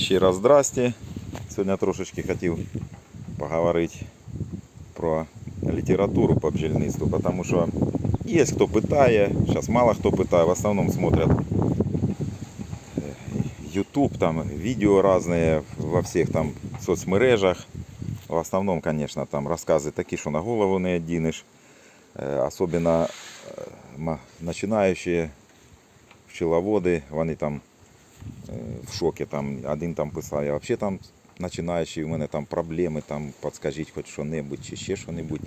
Ще раз здрасте. Сьогодні трошечки хотів поговорити про літературу по бджільництву, тому що є хто питає, зараз мало хто питає, в основному смотрят е, YouTube, там видео разные во всех там соцмережах. В основном, конечно, там рассказы такие, что на голову не оденешь. Е, Особенно е, начинающие пчеловоди, вони там е, в шокі. Там, один там писав, я взагалі там починаючий, у мене там проблеми, там підскажіть хоч що-небудь чи ще що-небудь.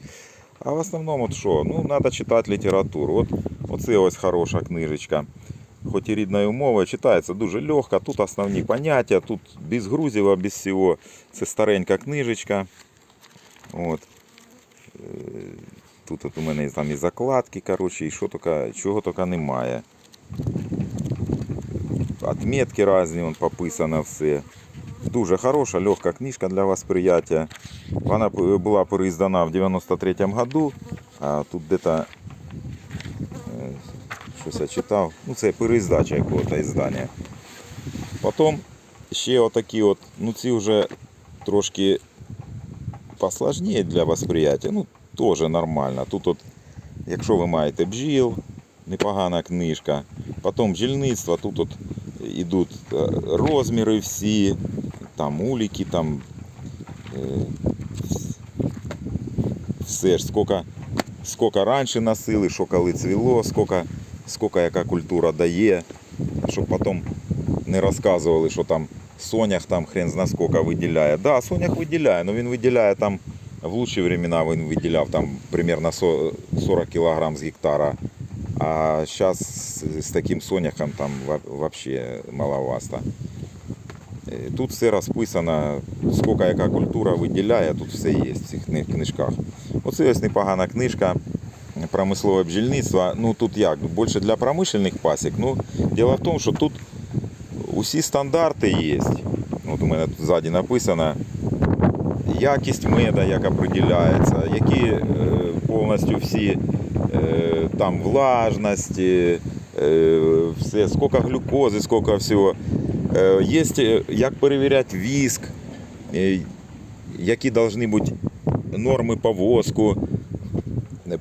А в основному от що? Ну, треба читати літературу. От, оце ось хороша книжечка. Хоч і рідною мовою, читається дуже легко. Тут основні поняття, тут без грузів, без всього. Це старенька книжечка. От. Е, Тут от у мене там і закладки, коротше, і що тільки, чого тільки немає. Отметки різні, вон пописано все. Дуже хороша, легка книжка для восприятия. Вона була переиздана в 93-му году, а тут где-то е, щось я читав. Ну, це переиздача якого-то іздання. Потім ще отакі от, ну ці вже трошки посложніше для восприятия. Ну, теж нормально. Тут от, якщо ви маєте бджіл, непогана книжка. Потім бджільництво, тут от ідуть е, розміри всі, там уліки, там е, все ж, скільки, скільки раніше носили, що коли цвіло, скільки, скільки яка культура дає, щоб потім не розказували, що там сонях там хрен зна скільки виділяє. Да, сонях виділяє, але він виділяє там в лучші времена він виділяв там примерно 40 кг з гектара. А зараз з таким соняхом там взагалі маловато. Е, Тут все розписано, скільки яка культура виділяє, тут все є в цих книжках. Оце ось непогана книжка промислове бджільництво. Ну тут як, більше для промишлених пасік. Ну, діло в тому, що тут усі стандарти є. От у мене тут ззаді написано. Якість меда, як определяється, які е, повністю всі там влажності, е, все, скільки глюкози, скільки всього. Е, Є як перевіряти віск, е, які повинні бути норми по воску.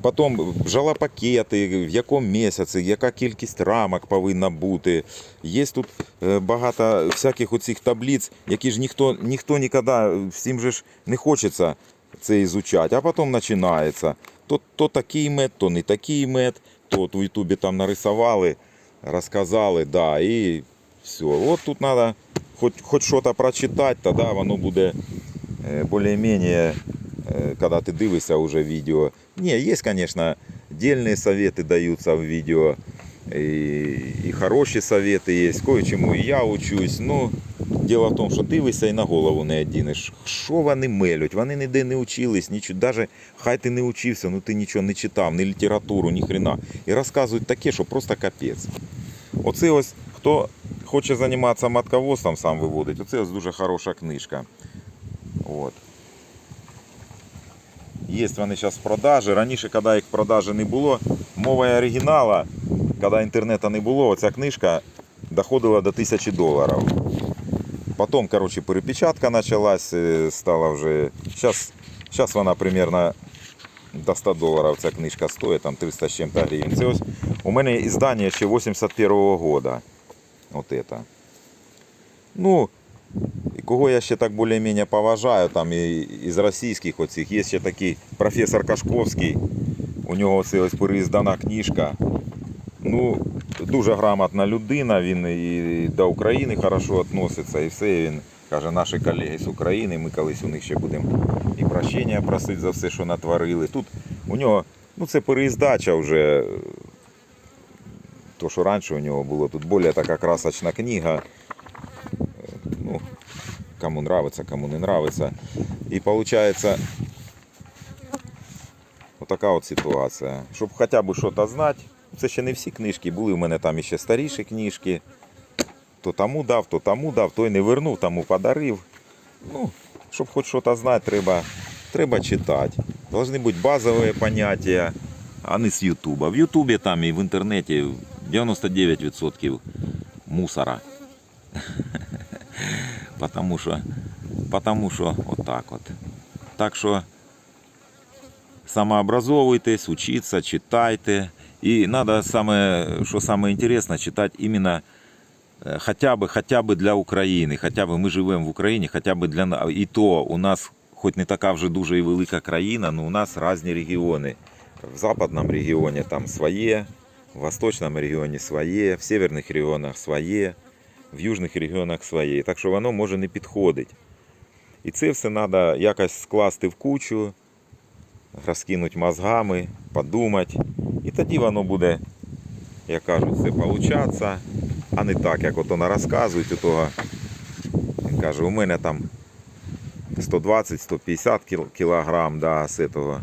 Потім бджолопакети, в якому місяці, яка кількість рамок повинна бути. Є тут е, багато всяких оцих таблиць, які ж ніхто, ніхто ніколи, всім же ж не хочеться це ізучати, а потім починається То, то такий мед, то не такий мед, то от в Ютубі там нарисували, розказали, да, і все. От тут треба хоч, хоч щось прочитати, тоді воно буде е, більш-менш э, когда ты дивишься уже видео. Не, есть, конечно, дельные советы даются в видео, и, и хорошие советы есть, кое-чему і я учусь. Ну, діло в тому, що дивишся і на голову не одінеш. Що вони мелють? Вони ніде не учились, нічого. Даже хай ти не учився, ну ти нічого не читав, ні літературу, ні хрена. І розказують таке, що просто капець. Оце ось, хто хоче займатися матководством, сам виводить, оце ось дуже хороша книжка. От. Є вони зараз в продажі. Раніше, коли їх в продажі не було, мова оригінала, коли інтернету не було, ця книжка доходила до 1000 доларів. Потім, коротше, перепечатка почалась, е, стала вже. Зараз, зараз вона примерно до 100 доларів ця книжка стоїть, там 300 з чим-то гривень. Це ось у мене іздання ще 81-го года. От це. Ну, кого я ще так більш-менш поважаю, там і, із російських оцих, є ще такий професор Кашковський, у нього ось переіздана книжка. Ну, дуже грамотна людина, він і до України хорошо відноситься, і все. Він каже, наші колеги з України, ми колись у них ще будемо і прощення просити за все, що натворили. Тут у нього, ну це переіздача вже. То, що раніше у нього було, тут більш така красочна книга. Ну, кому нравится, кому не нравится. И получается отака от ситуація. Щоб хоча б щось знати, це ще не всі книжки, були у мене там ще старіші книжки. То тому дав, то тому дав, той не вернув, тому подарив. Ну, щоб хоч щось знати, треба, треба читати. Должны бути базові поняття, а не з Ютуба. В Ютубі там і в інтернеті 99% мусора. Потому що, потому що отак от. Так що самообразовуйтесь, учиться, читайте. И надо самое, что самое интересное, читать именно э, хотя бы, хотя бы для України. Хоча б ми живемо в Україні, хоча б для на- і то у нас, хоч не така вже дуже і велика країна, але у нас різні регіони. В западному регіоні там своє, в восточному регіоні своє, в северних регіонах своє, в южних регіонах своє. Так що воно може не підходити. І це все треба якось скласти в кучу, розкинути мозгами, подумати. І тоді воно буде, як кажуть, все получатися, а не так, як от вона розказують у того. Він каже, у мене там 120-150 кіл- кілограм да, з этого,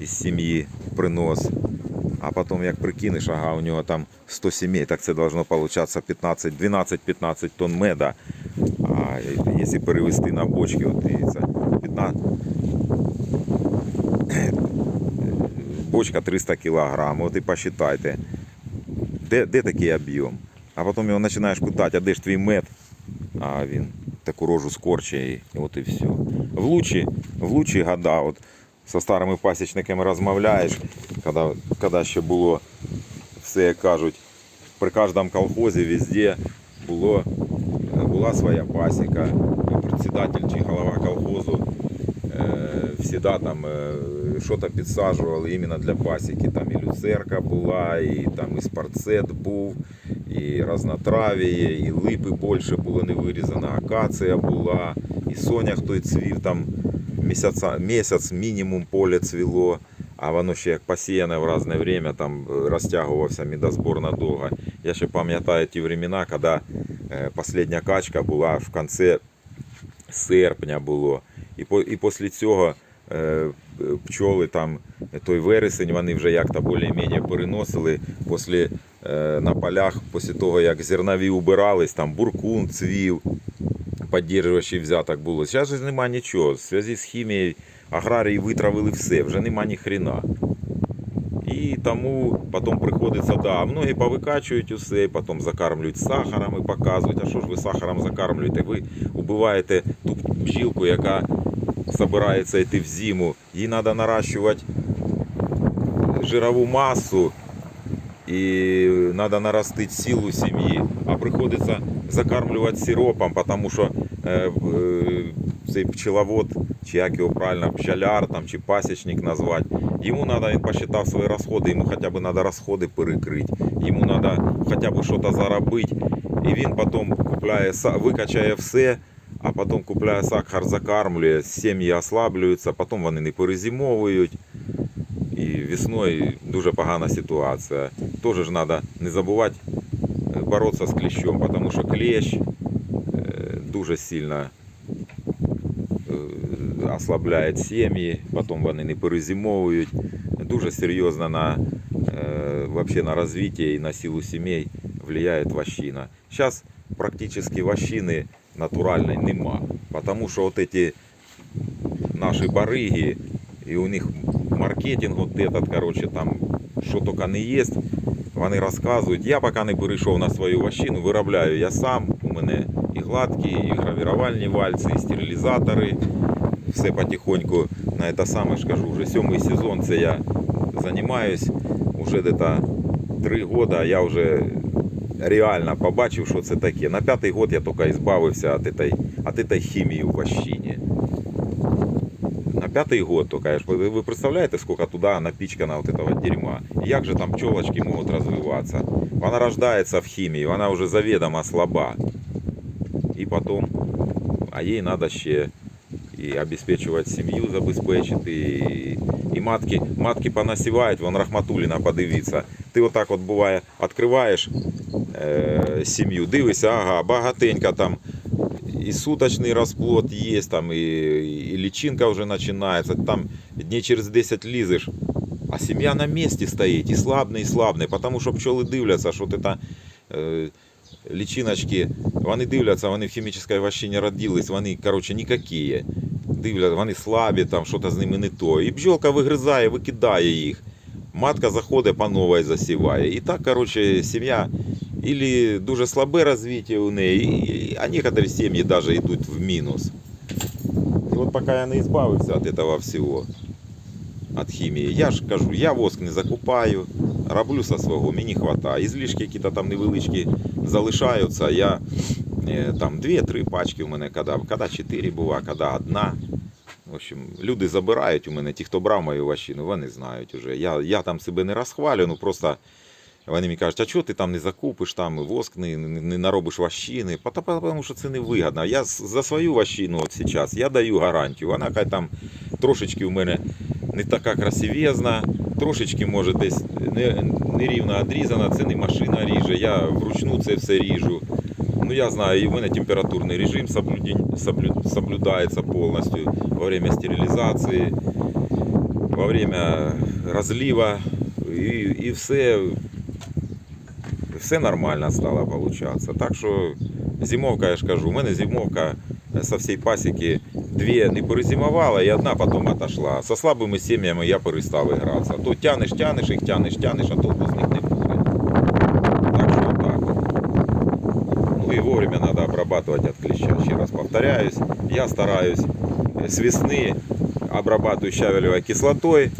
із сім'ї принос. А потім як прикинеш, ага, у нього там 100 сімей, так це должно получатися 15, 12-15 тонн меда. А якщо перевести на бочки, от 15, бочка 300 кілограм, от і посчитайте, де, де такий об'єм? А потім його починаєш питати, а де ж твій мед? А він таку рожу скорчує, і от і все. В лучі, в лучі года, от со старими пасічниками розмовляєш, коли, коли ще було все, як кажуть, при кожному колхозі везде було, була своя пасіка, председатель чи голова колхозу всегда там е, щось підсаджували іменно для пасіки. Там і люцерка була, і там і спарцет був, і разнотравіє, і липи більше було не вирізано, акація була, і соня хто цвів там місяця, місяць мінімум поле цвіло. А воно ще як посіяне в різне время, там е, розтягувався медозбор надовго. Я ще пам'ятаю ті времена, коли е, остання качка була в кінці серпня було. І, по, і після цього е, пчоли там той вересень вони вже як-то більш-менш переносили після, е, на полях, після того, як зернові убирались, там буркун цвів, підтримуючий взяток було. Зараз же нема нічого. В зв'язку з хімією аграрії витравили все, вже нема ні хрена. І тому потім приходиться, да, многі повикачують усе, потім закармлюють сахаром і показують, а що ж ви сахаром закармлюєте? Ви убиваєте ту бджілку, яка збирається йти в зиму. Їй треба наращувати жирову масу і треба наростити силу сім'ї, а приходиться закармлювати сиропом, тому що е, в- е, цей пчеловод, чи як його правильно, пчеляр там, чи пасічник назвати, йому треба, він посчитав свої розходи, йому хоча б треба розходи перекрити, йому треба хоча б щось заробити, і він потім купляє, викачає все, а потім купляє сахар, закармлює, сім'ї ослаблюються, потім вони не перезимовують. І весною дуже погана ситуація. Теж ж треба не забувати е, боротися з кліщом, тому що клещ е, дуже сильно е, ослабляє сім'ї, потім вони не перезимовують. Дуже серйозно на, е, вообще на розвиття і на силу сімей впливає вощина. Зараз практично вощини натуральної нема, тому що от эти наші бариги, і у них маркетинг, от этот, короче, там, що тільки не є, вони розказують. Я поки не перейшов на свою вощину, виробляю я сам. У мене і гладкі, і гравірувальні вальці, і стерилізатори. Все потихоньку на це саме ж кажу. Вже сьомий сезон це я займаюсь. Уже десь три роки я вже реально побачив, що це таке. На п'ятий год я тільки збавився від цієї, від цієї хімії в вощині. На пятый год только. я ж- Ви ви представляєте, сколько туди напічкано вот этого дерьма? І як же там пчелочки можуть розвиватися? Вона рождається в хімії, вона вже завідомо слаба. І потім, а їй треба ще і обезпечувати сім'ю, забезпечити, і, і матки, матки понасівають, вон Рахматуліна подивіться. Ти отак от буває, відкриваєш е, сім'ю, дивишся, ага, багатенько там и суточный расплод есть, там и, и личинка уже начинается, там дней через 10 лізеш, а сім'я на місці стоїть, і слабне, і слабне, тому що пчоли дивляться, що ти та е, личиночки, вони дивляться, вони в хімічній вощині родились, вони, коротше, ніякі. Дивляться, вони слабі, там щось з ними не то. І бджолка вигризає, викидає їх. Матка заходить по новій засіває. І так, коротше, сім'я или дуже слабе развитие у неї, а некоторые сім'ї даже йдуть в мінус. І от поки я не избавився від этого всього, від хімії, я ж кажу, я воск не закупаю, роблю со свого, мені хватає. Ізлишки якісь там невеличкі залишаються, я е, там 2-3 пачки у мене, коли, коли 4 бува, коли одна. В общем, люди забирають у мене, ті, хто брав мою ващину, вони знають уже. Я, я там себе не розхвалю, ну просто вони мені кажуть, а чого ти там не закупиш, там воск не, не, не наробиш ващини? Тому що це не невигідно. Я за свою ващину от зараз я даю гарантію. Вона хай там трошечки у мене не така красивезна, трошечки може десь не, нерівно відрізана, це не машина ріже, я вручну це все ріжу. Ну я знаю, і в мене температурний режим соблюдається повністю во время стерилізації, во время розлива і, і все, все нормально стало получаться. Так що зимовка, я ж кажу, у мене зимовка со всієї пасіки дві не перезимувала і одна потім отошла. Со слабими сім'ями я перестав гратися. То тянеш, тянеш їх, тянеш, тянеш, а толку з них не буде. Так що так от. Ну и вовремя надо обрабатывать от клеща. Еще раз повторяюсь, я стараюсь э, с весны обрабатываю щавелевой кислотой.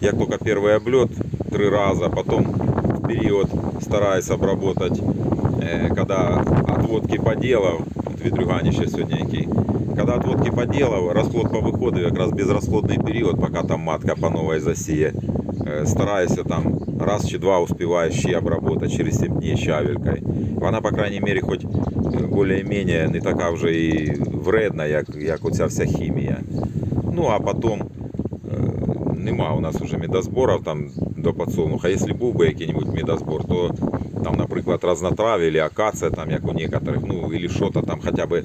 Я только первый облет три раза, потом в период стараюсь обработать, э, когда отводки поделов, от відрюганіще сьогодні який, когда отводки поделов, расплод по виходу, якраз безрасплодний період, поки там матка по новой засіє, Е, стараюся там раз чи два успіваю ще обработать через 7 днів щавелькою. Вона, по крайней мере, хоч е, більш-менш не така вже і вредна, як, як оця вся хімія. Ну, а потім е, нема у нас вже медозборів там до подсолнуха. Якщо був би який-небудь медозбор, то там, наприклад, разнотрав'я или акація, там, як у некоторых, ну, или що-то там, хоча б,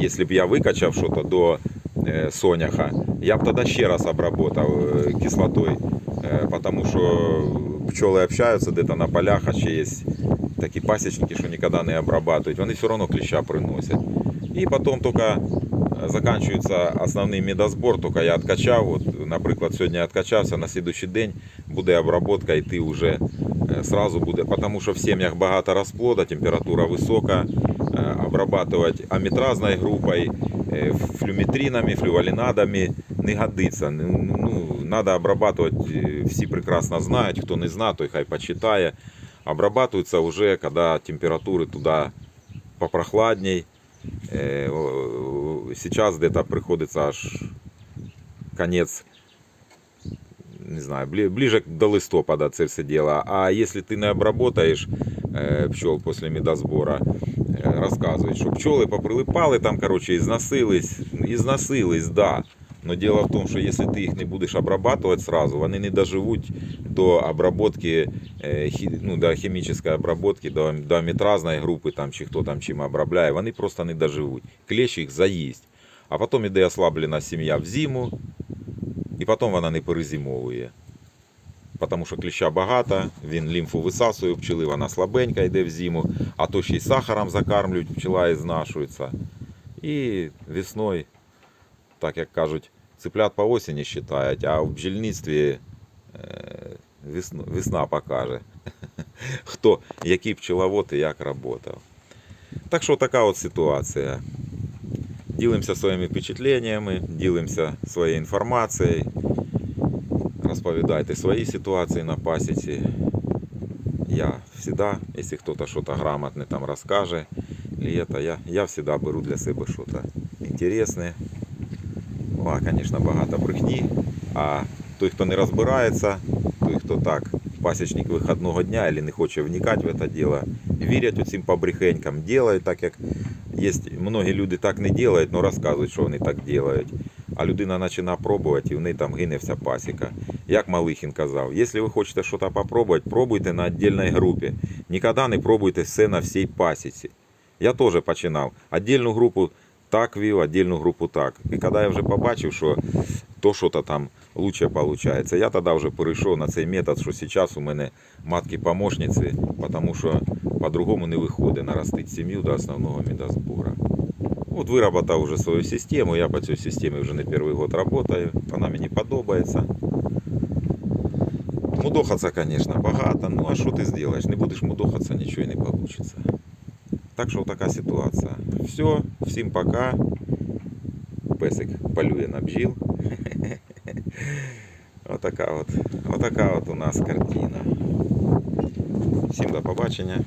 якщо б я викачав щось до е, соняха, я б тоді ще раз обработав е, кислотою. Е, потому що пчоли общаються где-то на полях, а ще є такі пасічники, що ніколи не обрабатують, вони все одно кліща приносять. І потім тільки закінчується основний медозбор, тільки я відкачав, от, наприклад, сьогодні я відкачався, на слідуючий день буде обробка йти вже е, сразу буде, тому що в сім'ях багато розплода, температура висока, е, обрабатувати амітразною групою, е, флюметринами, флювалінадами не годиться. Ну, ну, надо обрабатывать, э, всі прекрасно знають, хто не знає, той хай почитає. Обрабатывается уже, когда температуры туда попрохладней. Э, о, о, Сейчас где-то приходится аж конец, не знаю, бли- ближе до листопада це все дело. А если ты не обработаешь э, пчел после медосбора, э, розказують, що пчоли поприлипали, там, короче, ізносились, ізносились, да. Но дело в том, что если ты их не будешь обрабатывать сразу, вони не доживуть до обработки, е, хі- ну, до хімічної обработки, до, до амітразної групи, там, чи хто там чим обробляє, вони просто не доживуть. Клещ їх заїсть. А потім іде ослаблена сім'я в зиму, і потім вона не перезимовує. Тому що кліща багато, він лімфу висасує пчели, вона слабенька йде в зиму, а то ще й сахаром закармлюють, пчела і знашується. І весною так як кажуть, цыплят по осені считають, а в бджільництві е, весна, весна покаже, хто, який пчеловод і як працював. Так що така от ситуація. Ділимося своїми впечатленнями, ділимося своєю інформацією, розповідайте свої ситуації на пасіці. Я всегда, если кто-то что-то грамотное там расскажет, или это, я, я всегда беру для себе что-то интересное. Ну, а, звісно, багато брехні. А той, хто не розбирається, той, хто так, пасічник вихідного дня або не хоче вникати в це діло, вірять оцим побрехенькам, делають так, як є. Многі люди так не роблять, але розказують, що вони так роблять. А людина починає пробувати, і в неї там гине вся пасіка. Як Малихін казав, якщо ви хочете щось попробувати, пробуйте на віддільній групі. Ніколи не пробуйте все на всій пасіці. Я теж починав. Отдельну групу так вів, отдельну групу так. І коли я вже побачив, що то що-то там лучше получается. Я тогда уже перейшов на цей метод, що сейчас у мене матки помощницы, потому что по-другому не виходить наростити сім'ю до основного медосбору. Вот выработал уже свою систему, я по цій системе уже не первый год працюю, вона не подобается. Мудохаться, конечно, богато, ну а что ты сделаешь, Не будешь мудохаться, ничего і не получится. Так что вот такая ситуация. Все, всем пока. Песик полює на бджіл. Отака от, отака от у нас картина. Всім до побачення.